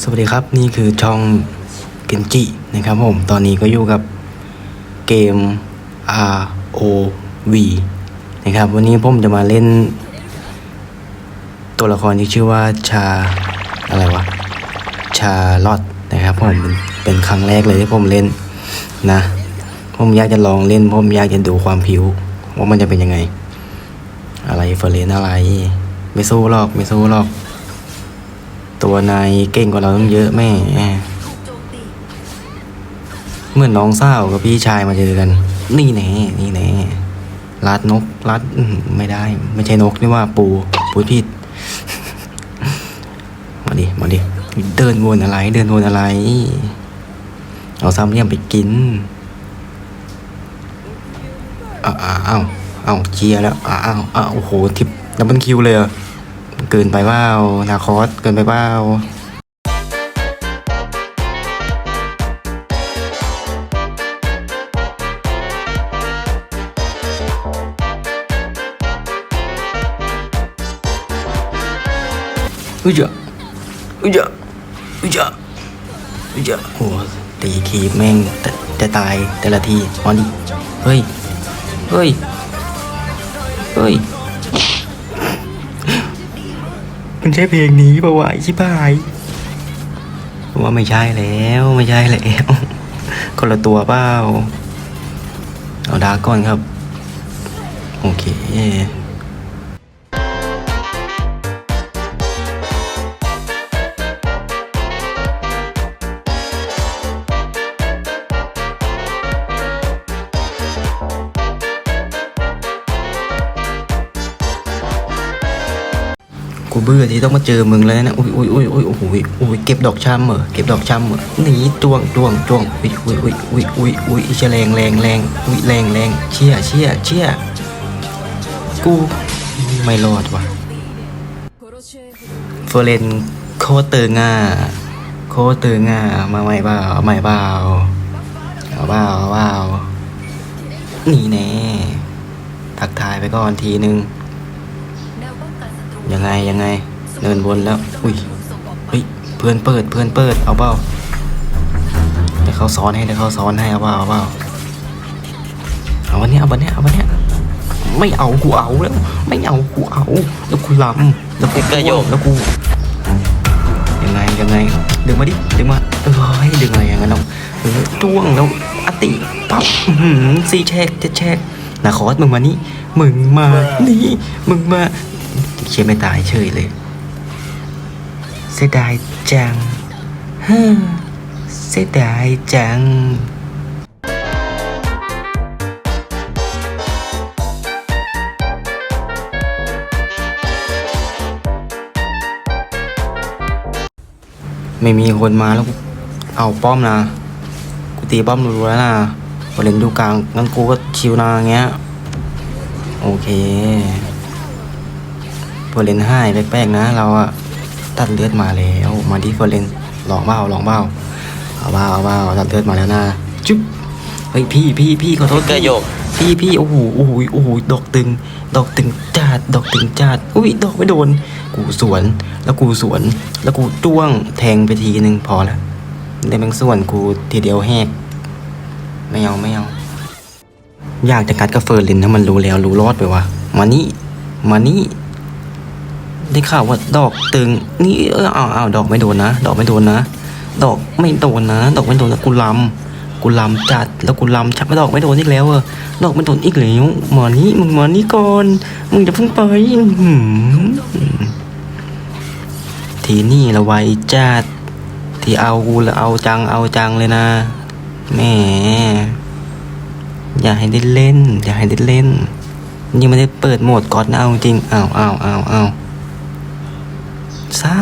สวัสดีครับ นี่คือช่องเกนจินะครับผม ตอนนี้ก็อยู่กับเกม ROV นะครับ วันนี้ผมจะมาเล่น ตัวละครที่ชื่อว่าชาอะไรวะ ชาลอตนะครับผมเป็นเป็นครั้งแรกเลยที่ผมเล่นนะ ผมอยากจะลองเล่น ผมอยากจะดูความผิว ว่ามันจะเป็นยังไง อะไรเฟรนอะไร ไม่สู้หรอก ไม่สู้หรอก ตัวนายเก่งกว่าเราต้องเยอะแม่เมื่อน้องสากับพี่ชายมาเจอกัน นี่แน่นี่แน่รัดนกรัดไม่ได้ ไม่ใช่นกนี่ว่าปูปูผิดมาดิมาดิเดินวนอะไร เดินวนอะไร เอาซ้ำเลี่ยมไปกินอ้าวอ้าวเชียแล้วอ้าวอ้าวโอ้โหทิปดับเบิลคิวเลยเหรอ เกินไปเปล่านาคอสเกินไปเปล่าอุ้ยจ้ะอุ้ยจ้ะอุ้ยจ้ะอุ้ยจ้ะโอ้ตีคีบแม่งแต่จะตายแต่ละทีมาดิเฮ้ย เฮ้ย เฮ้ย มันใช่เพลงนี้ปะวะไอ้ชิบหายว่าไม่ใช่แล้วไม่ใช่แล้วคนละตัวเปล่าเอาดาร์ก่อนครับ โอเค กูเบื่อที่ต้องมาเจอมึงแล้วนะอุ้ยอุ้ยอุ้ยอุ้ยโอ้โหอุ้ยเก็บดอกช้ำเหรอเก็บดอกช้ำเหรอหนีจ้วงจ้วงจ้วงอุ้ยอุ้ยอุ้ยอุ้ยอุ้ยอุ้ยเชี่ยแรงแรงแรงอุ้ยแรงแรงเชี่ยเชี่ยเชี่ยกูไม่รอดว่ะเฟอร์เรนโคตรเตอร์ง่าโคตรเตอร์ง่ามาใหม่เปล่าเอาใหม่เปล่าเอาเปล่าเอาเปล่านี่แน่ทักทายไปก่อนทีนึง ยังไงยังไงเดินบนแล้ว อุ้ยเฮ้ยเพื่อนเปิดเพื่อนเปิดเอาเปล่าเดี๋ยวเขาซ้อนให้เดี๋ยวเขาซ้อนให้เอาเปล่าเอาเปล่าเอาวันเนี้ยเอาวันเนี้ยเอาวันเนี้ยไม่เอากูเอาแล้ว ไม่เอากูเอาแล้วกูลำแล้วกูกระโยกแล้วกูยังไงยังไงดึงมาดิดึงมาเอ้ยดึงอะไรอย่างนั้นน้องเออจ้วงแล้วอติปั๊บอื้อหือซีแชกเจ็ดแชกนาคอสมึงมานี่มึงมานี่มึงมา เชี่ยไม่ตายเฉยเลย เสียดายจังฮึเสียดายจังไม่มีคนมาแล้วกูเอาป้อมนะ กูตีป้อมรัวแล้วนะเล่นดูกลางงั้นกูก็ชิวนาเงี้ย โอเค ฟอร์เรนให้แป๊กๆนะ เราอะตัดเลือดมาแล้ว มาที่เฟอร์เรนลองเบ้าลองเบ้าเอาเบ้าเอาเบ้าตัดเลือดมาแล้วนะจุ๊บเฮ้ยพี่พี่พี่ขอโทษกระโยกพี่พี่โอ้โหโอ้โหโอ้โหดอกตึง ดอกตึงจัดดอกตึงจัดอุ้ยดอกไม่โดน กูสวน แล้วกูสวน แล้วกูจ้วงแทงไปทีนึงพอละได้บางส่วนกูทีเดียวแหกไม่เอาไม่เอาอยากจะกัดกับเฟอร์เรนถ้ามันรู้แล้วรู้รอดไปวะมานี่มานี่ ได้ข่าวว่าดอกตึง นี่เอออ้าวอ้าวดอกไม่โดนนะ ดอกไม่โดนนะ ดอกไม่โดนนะ ดอกไม่โดนแล้วกูลำกูลำจัดแล้วกูลำชักดอกไม่โดนอีกแล้วเออดอกไม่โดนอีกแล้วมานี่มึงมานี่ก่อนมึงจะเพิ่งไปทีนี่ละไวจัดที่เอากูละเอาจังเอาจังเลยนะแหมอย่าให้ได้เล่น อย่าให้ได้เล่นยังไม่ได้เปิดโหมดก่อนนะเอาจริงอ้าวอ้าวอ้าวอ้าว ซ่า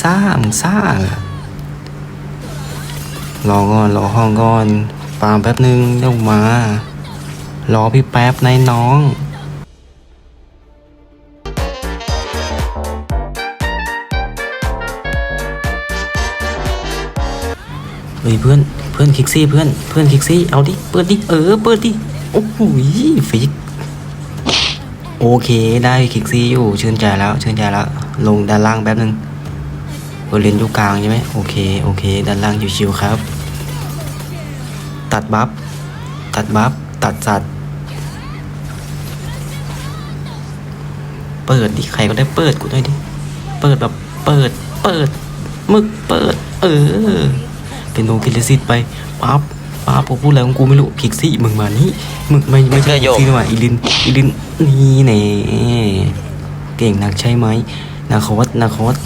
ซ่ามึงซ่าเหรอก่อน รอห้องก่อนฟาร์มแป๊บนึงเดี๋ยวมา รอพี่แป๊บนายน้องเฮ้ยเพื่อนเพื่อนคิกซี่เพื่อนเพื่อนคิกซี่เอาดิเปิดดิเออเปิดดิโอ้โหฟิกโอเคได้คิกซี่อยู่ชื่นใจแล้วชื่นใจแล้ว ลงด้านล่างแป๊บนึงเออเลนอยู่กลางใช่ไหมโอเคโอเค ด้านล่างชิวๆครับ ตัดบัฟตัดบัฟตัดสัตว์เปิดดิใครก็ได้เปิดกูด้วยดิเปิดแบบเปิดเปิดมึกเปิด เออ เป็นโนกิเลสิตไปปั๊บปั๊บผมพูดอะไรของกูไม่รู้คิกซี่มึงมานี่มึงไม่ไม่ใช่คิกซี่นี่หว่าอีลินอีลินนี่แน่เก่งนักใช่ไหม นาคอสนาคอส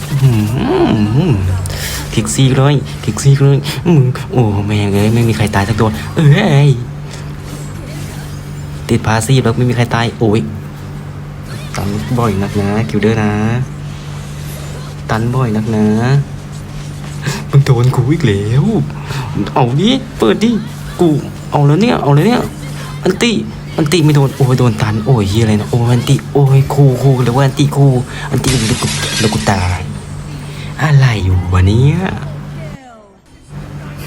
ทิกซี่เลยคิกซี่เลยมึงโอ้แม่งเลยไม่มีใครตายสักตัว เอ้ยติดพาซีฟแล้วไม่มีใครตาย โอ้ยตันบ่อยนักนะคิวเดอร์นะ ตันบ่อยนักนะมึงโดนกูอีกแล้ว เอาดิเปิดดิกูเอาแล้วเนี่ยเอาแล้วเนี่ยอันติ อันติไม่โดนโอ้ยโดนตันโอ้ยเฮียอะไรนะโอ้ยอันติโอ้ยคูคูหรือว่าอันติคูอันติล้วกูแล้วกูตายอะไรอยู่วะเนี่ย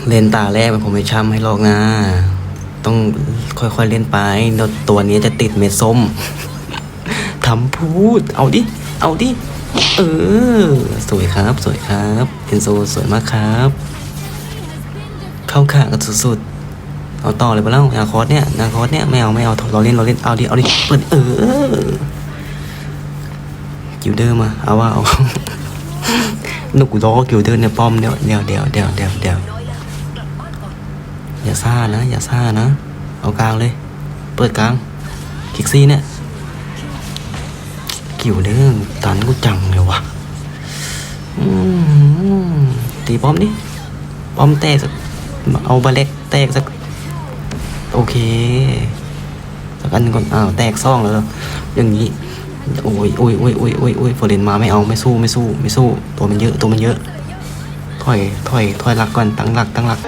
เล่นตาแรกมันผมไม่ช้ำให้หรอกนะ ต้องค่อยๆเล่นไปตัวนี้จะติดเม็ดส้มทำพูด เอาดิ เอาดิ เออ สวยครับ สวยครับเอนโซสวยมากครับ เข้าขากันสุดๆ เอาต่อเลยไปแล้วนาคอสเนี่ยนาคอสเนี่ยไม่เอาไม่เอาเราเล่นเราเล่นเอาดิเอาดิเปิดเออกิวเดอร์มาเอาว่าเอาหนุกล้อกิวเดอร์ในป้อมเดี๋ยวเดี๋ยวเดี๋ยวเดี๋ยวเดี๋ยวเดี๋ยวอย่าซ่านะ อย่าซ่านะ เอากลางเลย เปิดกลางคิกซี่เนี่ยกิวเด้อตันกูจังเลยวะตีป้อมดิป้อมแตกสักเอาบาเล็กแตกสัก โอเคสักอันก่อนอ้าวแตกซ่องแล้วอย่างนี้โอ้ยโอ้ยโอ้ยโอ้ยโอ้ยโอ้ยฟอร์เรนมาไม่เอาไม่สู้ไม่สู้ไม่สู้ตัวมันเยอะตัวมันเยอะถอยถอยถอยหลักก่อนตั้งหลักตั้งหลัก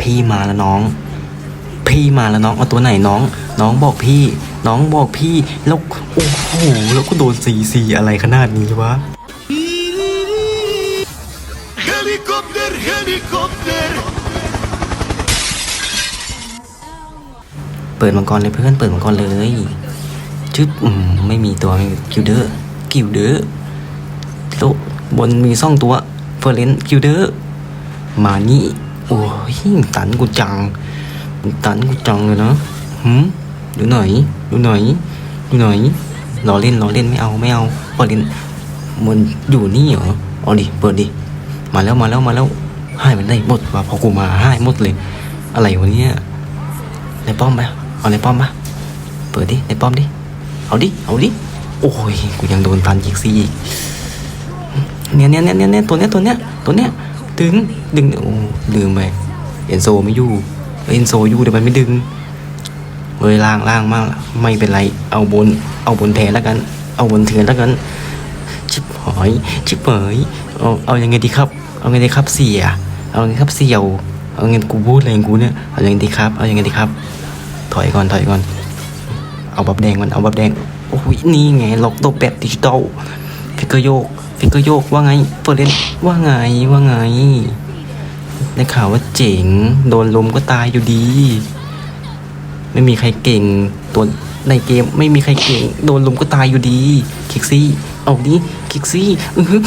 พี่มาแล้วน้อง พี่มาแล้วน้องเอาตัวไหนน้อง น้องบอกพี่ น้องบอกพี่แล้วโอ้โหแล้วก็โดนซีซีอะไรขนาดนี้วะ Helikopter, helikopter. เปิดมังกรเลยเพื่อน เปิดมังกรเลยชึบไม่มีตัวคิวเดอร์คิวเดอร์โลบนมีซ่องตัวเฟอร์เรนคิวเดอร์มานี่ โอ้ยตันกูจังตันกูจังเลยเนาะหืมดูหน่อยดูหน่อยดูหน่อยรอเล่นรอเล่นไม่เอาไม่เอาเฟอร์เรนมันอยู่นี่เหรอเอาดิเปิดดิ มาแล้วมาแล้วมาแล้วให้มันได้หมดว่ะพอกูมาให้หมดเลย อะไรวะเนี่ยในป้อมไปเอาในป้อมปะเปิดดิในป้อมดิเอาดิเอาดิโอ้ยกูยังโดนตันยิกซี่อีกเนี่ยเนี่ยเนี่ยเนี่ยตัวเนี้ยตัวเนี้ยตัวเนี้ยดึงดึงโอ้ลืมไปเอ็นโซไม่อยู่เอ็นโซอยู่แต่มันไม่ดึงเฮ้ยล่างล่างมากละไม่เป็นไรเอาบนเอาบนแทนแล้วกัน เอาบนเถือนแล้วกันชิบหอยชิบเหยเอาเอายังไงดีครับ เอาไงดีครับเสีย เอาไงครับเสี่ยว เอาไงกูพูดอะไรกูเนี่ย เอายังไงดีครับ เอายังไงดีครับ ถอยก่อน ถอยก่อน เอาบับแดงมัน เอาบับแดง โอ้ยนี่ไงล็อกตัวแบบดิจิตอล ฟิกเกอร์โยก ฟิกเกอร์โยกว่าไงเปิดเล่นว่าไง ว่าไง ได้ข่าวว่าเจ๋ง โดนลมก็ตายอยู่ดี ไม่มีใครเก่ง ตัวในเกมไม่มีใครเก่ง โดนลมก็ตายอยู่ดี คิกซี่ เอาดิคิกซี่ อื้อหือ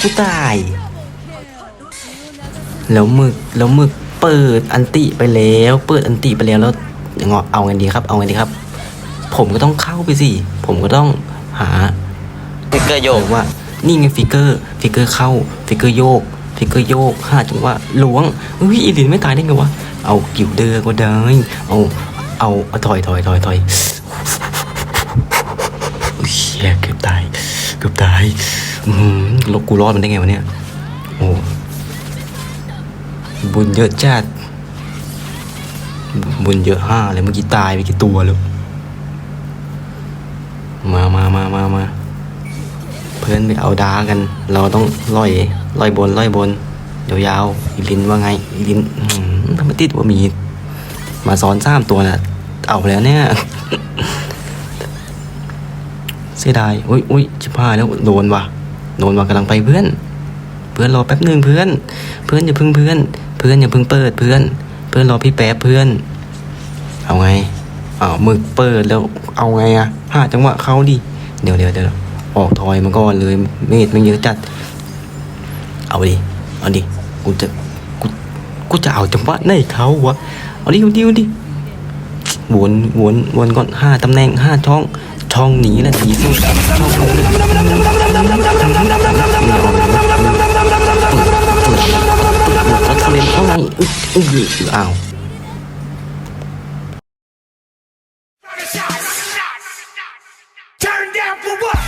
กูตาย แล้วมึกแล้วมึกเปิดอันติไปแล้ว เปิดอันติไปแล้วแล้วยังไงเอาไงดีครับ เอาไงดีครับ ผมก็ต้องเข้าไปสิ ผมก็ต้องหาฟิกเกอร์โยกว่า นี่ไงฟิกเกอร์ ฟิกเกอร์เข้า ฟิกเกอร์โยก ฟิกเกอร์โยกห้าจังหวะล้วงเฮ้ยอีลินไม่ตายได้ไงวะ เอากิวเดอร์ก็ได้ เอาเอาเอาถอยถอยถอยถอยโอ้ยเชี่ยเกือบตาย เกือบตายอืมลบกูรอดมันได้ไงวะเนี่ย โอ้ บุญเยอะจัด บุญเยอะห้าเลยเมื่อกี้ตายไปกี่ตัวแล้ว มามามามามาเพื่อนไปเอาดากัน เราต้องล่อยล่อยบนล่อยบนยาวๆอีลินว่าไงอีลินทำไมติดว่ามี มาซ้อนสามตัวน่ะเอาแล้วเนี่ยเสียดายอุ้ยอุ้ยชิบหายแล้วโดนว่ะโดนว่ะกำลังไปเพื่อน เพื่อนรอแป๊บหนึ่งเพื่อน เพื่อนอย่าพึ่งเพื่อน เพื่อนอย่าเพึ่งเปิดเพื่อน เพื่อนรอพี่แป๊บเพื่อน เอาไงเอาหมึกเปิดแล้วเอาไงอะหาจังหวะเข้าดิเดี๋ยวเดี๋ยวเดี๋ยวออกทอยมาก่อนเลยเมดมันเยอะจัด เอาดิเอาดิกูจะกูกูจะเอาจังหวะไหนเขาวะเอาดิเอาดิเอาดิวนวนวนก่อนห้าตำแหน่งห้าช่องช่องหนีแหละดีสุดช่องนี้ for what?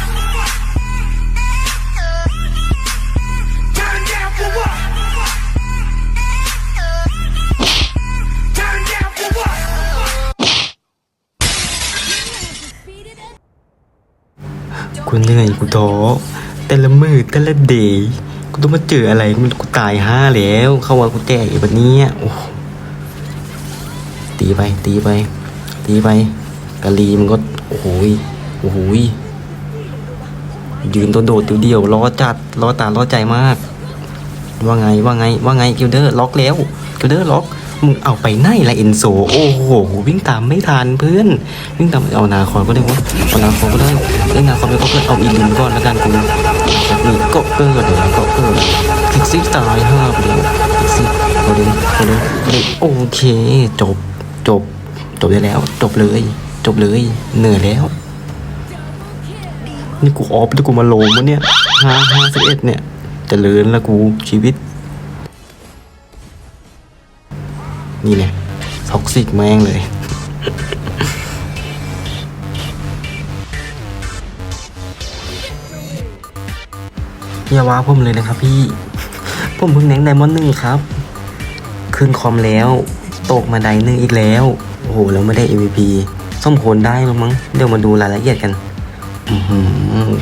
Turn down for what? Turn down for what? กูเหนื่อยกูท้อแต่ละมือแต่ละเดย์ กูต้องมาเจออะไรกูมันกูตายห้าแล้ว เข้าว่ากูแก่แบบนนี้โอ้ตีไปตีไป ตีไปกะลีมันก็โอ้โหโอ้โหยยืนตัวโดดเดียวๆล้อจัดล้อตาล้อใจมาก ว่าไงว่าไงว่าไงกิลเดอร์ล็อกแล้วกิลเดอร์ล็อก มึงเอาไปไหนละเอ็นโซ โอ้โห วิ่งตามไม่ทันเพื่อน วิ่งตามเอานาคอนก็ได้วะเอานาคอนก็ได้เล่นนาคอนไปก็เพื่อนเอาอีลินก่อนแล้วกันกูแบบนี้ก็เกิดเดี๋ยวก็เกิดคิกซิกตายห้าไปเลยคิกซิกเอาเลยเอาเลยเอาเลยโอเค จบ จบ จบได้แล้ว จบเลย จบเลย เหนื่อยแล้ว นี่กูออฟแล้วกูมาโลมวะเนี่ยห้าห้าสิบเอ็ดเนี่ยเจะเลินแล้วกูชีวิต นี่เนี่ยท็อกซิกแม่งเลย อย่าว่าผมเลยนะครับพี่ ผมเพิ่งแหนงไดมอนด์หนึ่งครับ ขึ้นคอมแล้ว ตกมาไดหนึ่งอีกแล้ว โอ้โห แล้วไม่ได้ MVP ส้มโคนได้แล้วมั้ง เดี๋ยวมาดูรายละเอียดกัน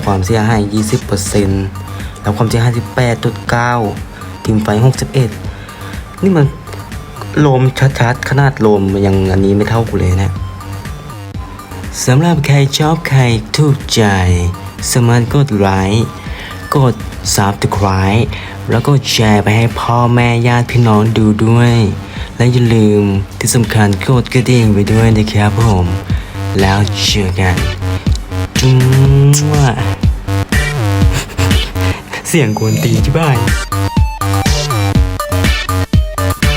ความเสียหาย 20%แล้วความเสียหาย 18.9ทีมไฟ 61 นี่มัน โลมชัดๆ ขนาดโลมยังอันนี้ไม่เท่ากูเลยนะสำหรับใครชอบใครถูกใจ สามารถกดไลค์กด subscribe แล้วก็แชร์ไปให้พ่อแม่ญาติพี่น้องดูด้วย และอย่าลืมที่สำคัญกดกระดิ่งไปด้วยนะครับผม แล้วเจอกันจุ๊ว่ะเสียงกวนตีที่บ้าน